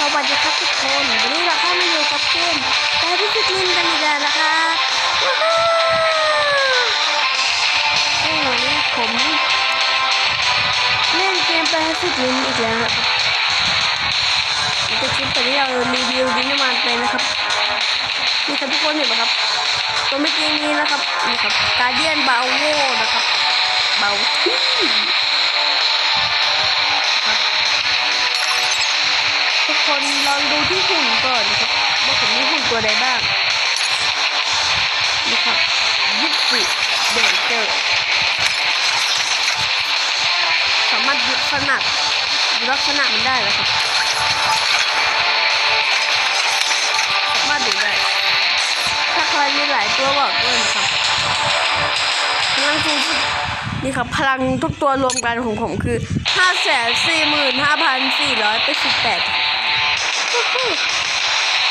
สวัสดีครับทุกคนวันนี้เราเข้ามาอยู่กับเกมแต่พิซิตลินกันอีกแล้วนะครับวันนี้ผมเล่นเกมแปซิฟิลินอีกแล้วนะครับในคลิปตอนนี้เรารีวิวดินมันไปนะครับนี่ครับทุกคนเห็นไหมครับตัวเมื่อกี้นี้นะครับนี่ครับการเดียนเบาโวนะครับเบาที่ คนลองดูที่หุ่นก่อนนะครับว่าผมมีหุ่นตัวใดบ้างนะครับยิปซีเดนเจอร์สามารถยึดขนาดยึดลักษณะมันได้แล้วครับสามารถดูได้ถ้าใครมีหลายตัวบอกด้วยนะครับพลังสูงสุดนี่ครับพลังทุกตัวรวมกันของผมคือ 5 4 5 4 8 8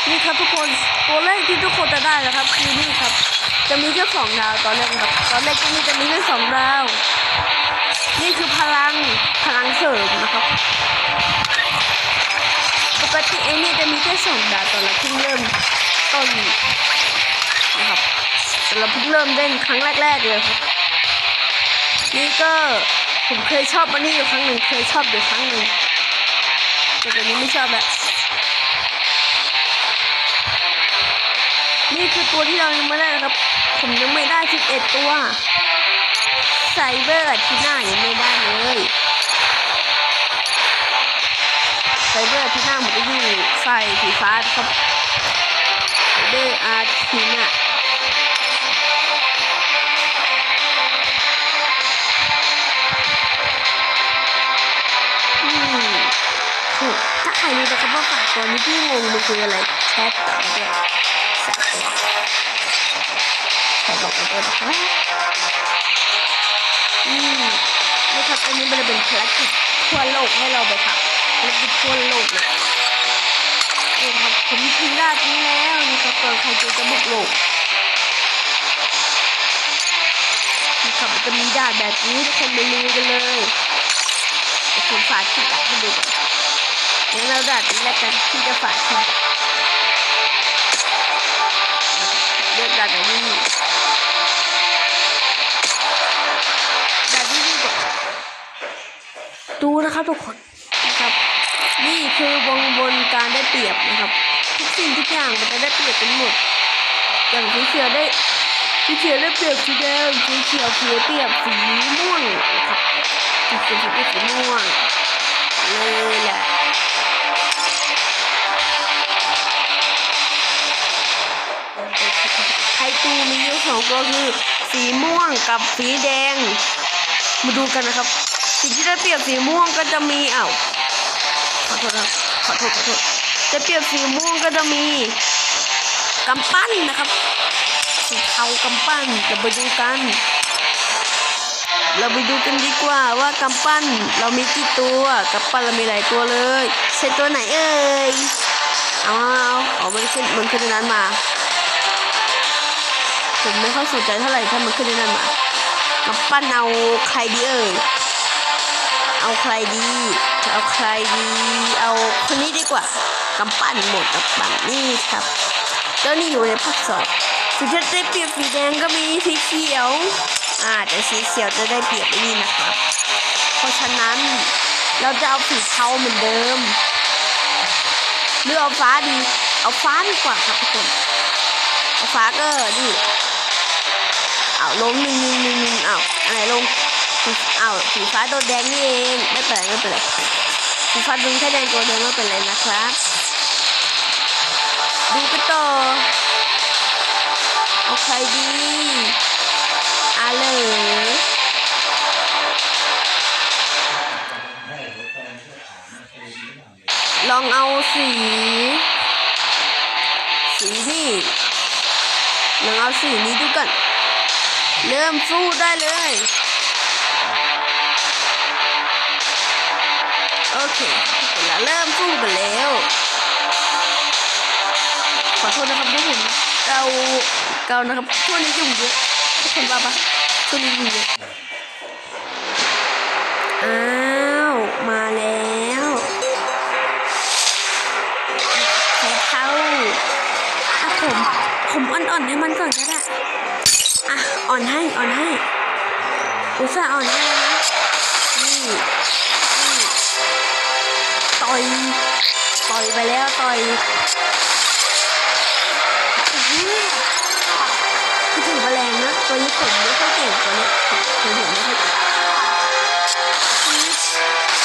นี่ครับทุกคนตัวเลขที่ทุกคนจะได้นะครับคือนี่ครับ จะมีแค่สองดาวตอนแรกครับตอนแรกก็มีจะมีแค่สองดาว นี่คือพลังพลังเสริมนะครับปกติไอ้นี่จะมีแค่สองดาวตอนเราเพิ่งเริ่มต้นนะครับแต่เราเพิ่งเริ่มเล่นครั้งแรก ๆเลยครับนี่ก็ผมเคยชอบมันนี่อยู่ครั้งหนึ่งเคยชอบอยู่ครั้งหนึ่งแต่ตอนนี้ไม่ชอบแล้ว นี่คือตัวที่เรายังไม่ได้นะครับ ผมยังไม่ได้สิบเอ็ดตัวไซเบอร์ที่หน้ายังไม่ได้เลยไซเบอร์ที่หน้าผมจะอยู่ไฟสีฟ้าครับไซเบอร์อาร์ทีน่าอืมถ้าใครรู้นะครับว่าฝากตัวนี้ที่งงมันคืออะไรแชทต่อด้วย ใส่บอกไปด้วนะครับอืมนี่ครับอันนี้มันจะเป็นภารกิจทั่วโลกให้เราไปครับภารกิจทั่วโลกเลยนี่ครับผมถึงด้านนี้แล้วนี่ครับตัวใครจะบุกโลกนี่ครับจะมีด่านแบบนี้ทุกคนไปลุยกันเลยผมฝากที่กัดให้ดูก่อนงั้นเราด่านนี้แล้วกันที่จะฝากที่กัด ด่านไหนนี่ด่านที่นี่ก่อนดูนะครับทุกคนนะครับ นี่คือวงบนการได้เปรียบนะครับ ทุกสิ่งทุกอย่างมันจะได้เปรียบเป็นหมดอย่างสีเขียได้สีเขียได้เปรียบสีแดงสีเขียวเสียเปรียบสีม่วงนะครับสีเขียเสียเปรียบสีม่วงเลยแหละ ตูมีอยู่สองตัวคือสีม่วงกับสีแดง มาดูกันนะครับ สิ่งที่ได้เปรียบสีม่วงก็จะมีอ้าวขอโทษครับขอโทษขอโทษจะเปรียบสีม่วงก็จะมีกำปั้นนะครับสีเทากำปั้นเราไปดูกัน เราไปดูกันดีกว่าว่ากำปั้นเรามีกี่ตัวกำปั้นเรามีหลายตัวเลย ใช่ตัวไหนเอ่ยเอาเอาเอามันขึ้นมันขึ้นนั้นมา ผมไม่ค่อยสนใจเท่าไหร่ถ้ามันขึ้นในนั้นมามาปั้นเอาใครดีเอ่ยเอาใครดี เอาใครดี เอาคนนี้ดีกว่ากำปั้นหมดกำปั้นนี่ครับแล้วนี่อยู่ในภาคสอบสีที่ได้เปรียบสีแดงก็มีสีเขียว อ่าแต่สีเขียวจะได้เปรียบไอ้นี่นะครับ เพราะฉะนั้นเราจะเอาสีเทาเหมือนเดิมหรือเอาฟ้าดี เอาฟ้าดีกว่าครับทุกคนเอาฟ้าก็ดิ เอาลงหนึ่งหนึ่งหนึ่งหนึ่งเอาอะไรลงเอาสีฟ้าตัวแดงนี่เองไม่เป็นไรไม่เป็นไรสีฟ้าดึงแค่แดงตัวเดียวไม่เป็นไรนะครับดูกันต่อเอาใคดีอาเลยลองเอาสี สีนี่ลองเอาสีนี้ดูกัน เริ่มสู้ได้เลย โอเคเราเริ่มสู้กันแล้ว ขอโทษนะครับที่ผมเกาเกานะครับช่วงนี้ยุ่งเยอะทุกคนว่าปะช่วงนี้ยุ่งเยอะอ้าวมาแล้วใสีเทาอะผมผมอ่อนๆให้มันก่อน อ่อนให้อ่อนให้อุตส่าห์อ่อนให้นะนี่นี่ต่อยต่อยไปแล้วต่อยอื้อหือคือถือว่าแรงนะตัวนี้ผมไม่ค่อยเก่งตัวนี้ผมผมไม่ค่อยเก่ง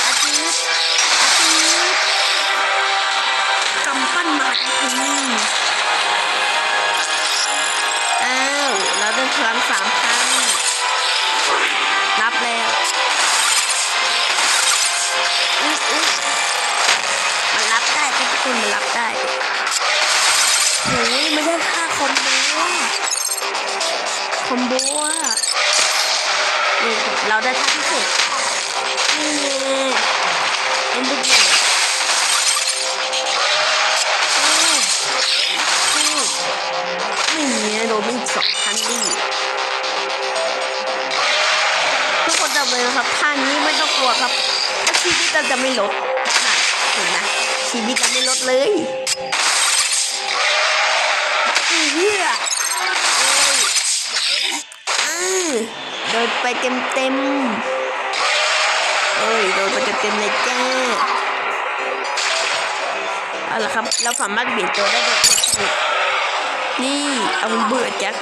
เราจะไม่ลดนะเห็นไหมชีวิตเราไม่ลดเลยอือเหี้ยเอ้ยอ่าโดนไปเต็มเต็มเอ้ยโดนไปเต็มเต็มเลยจ้าเอาละครับ เราสามารถเบียดตัวได้โดยนี่เอาเบื่อแจ็ค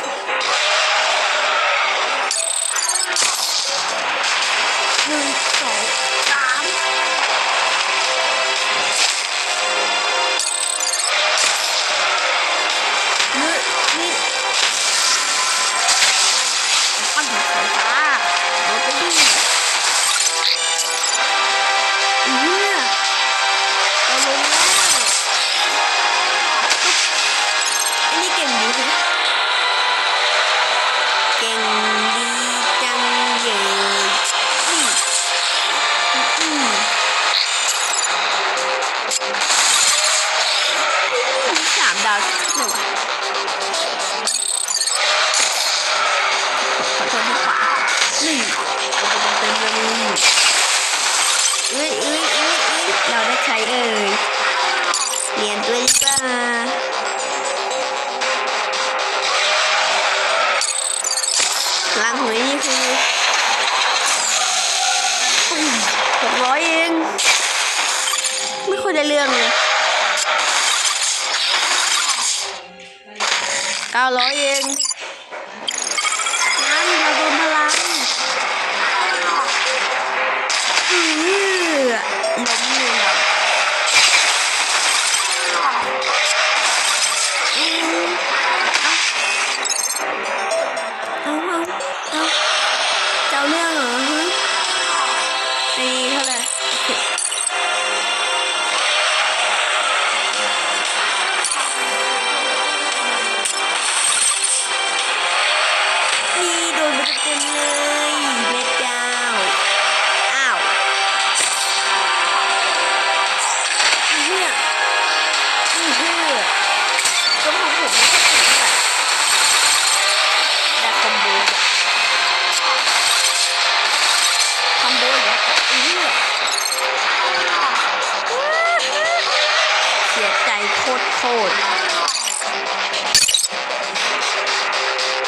โคตรโคตร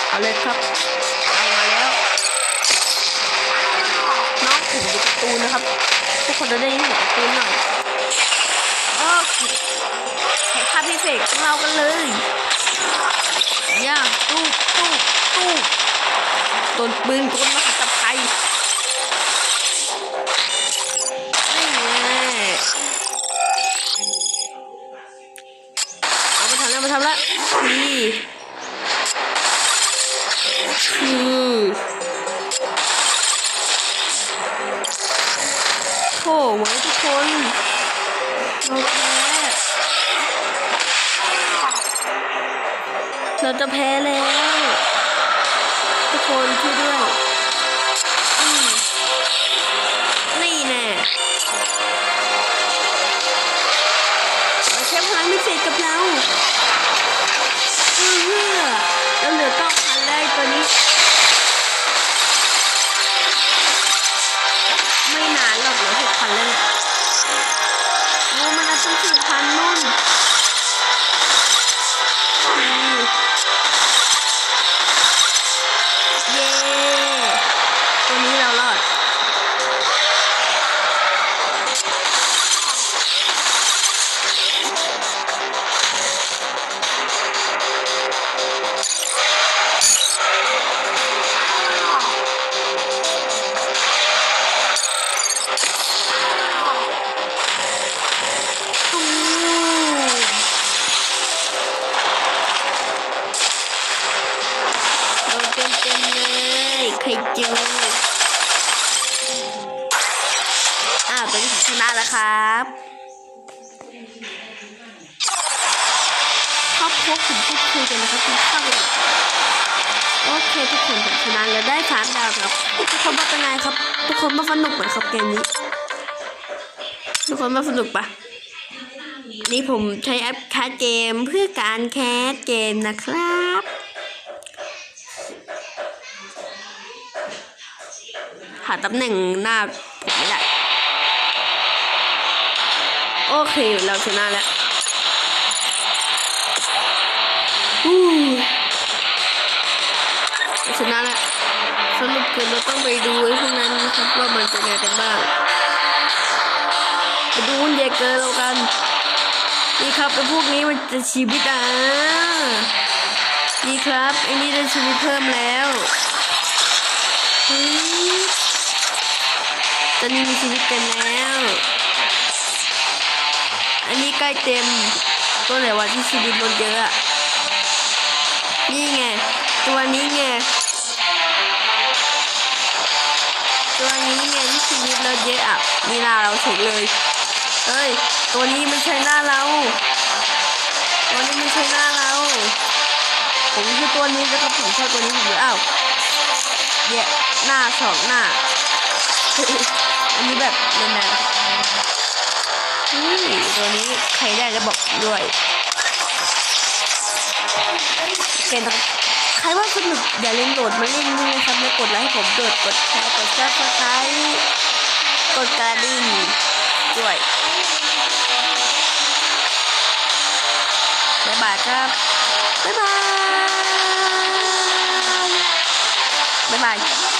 เอาเลยครับเอามาแล้วน้องผมดูการ์ตูนนะครับทุกคนจะได้ยินเสียงการ์ตูนหน่อยโอเคใช้ภาพพิเศษของเรากันเลยย่าตู้ตู้ตู้ตนปืนกลมหั เราจะแพ้แล้ว ทุกคนช่วยด้วยนี่แน่เราใช้พลังพิเศษกับเราเออเราเหลือเก้าพันแล้วไอ้ตัวนี้ ชนะแล้วครับครอบครัวผมพูดคุยกันนะครับคุณข้าวโอเคทุกคนผมชนะแล้วได้สามดาวครับทุกคนว่าเป็นไงครับ ทุกคนว่าสนุกไหมครับเกมนี้ทุกคนว่าสนุกปะนี่ผมใช้แอปแคสเกมเพื่อการแคสเกมนะครับหาตำแหน่งหน้า โอเค เราชนะแล้วชนะแล้วสรุปคือเราต้องไปดูไอ้พวกนั้นนะครับว่ามันเป็นไงกันบ้างไปดูหุ่นใหญ่เกินแล้วกันนี่ครับไอ้พวกนี้มันจะชีวิตอะนี่ครับไอ้นี่ได้ชีวิตเพิ่มแล้วเฮ้ยตอนนี้มีชีวิตเต็มแล้ว อันนี้ใกล้เต็ม ตัวไหนวันที่ชีวิตลดเยอะอะนี่ไง ตัวนี้ไง ตัวนี้ไงที่ชีวิตลดเยอะอะนี่หน้าเราเฉยเลยเอ้ย ตัวนี้ไม่ใช่หน้าเรา ตัวนี้ไม่ใช่หน้าเรา ผมคือตัวนี้นะครับผมชอบตัวนี้ผมเลยอ้าวเยะหน้าสองหน้า อันนี้แบบเล่นได้ไหมอุ้ยตัวนี้ใครได้จะบอกด้วยเกมใครว่าสนุกอย่าลืมโหลดมาเล่นด้วยครับแล้วกดไลค์ให้ผมด้วยกดแชร์กดซับสไครต์กดกระดิ่งด้วยบ๊ายบายครับบ๊ายบายบ๊ายบาย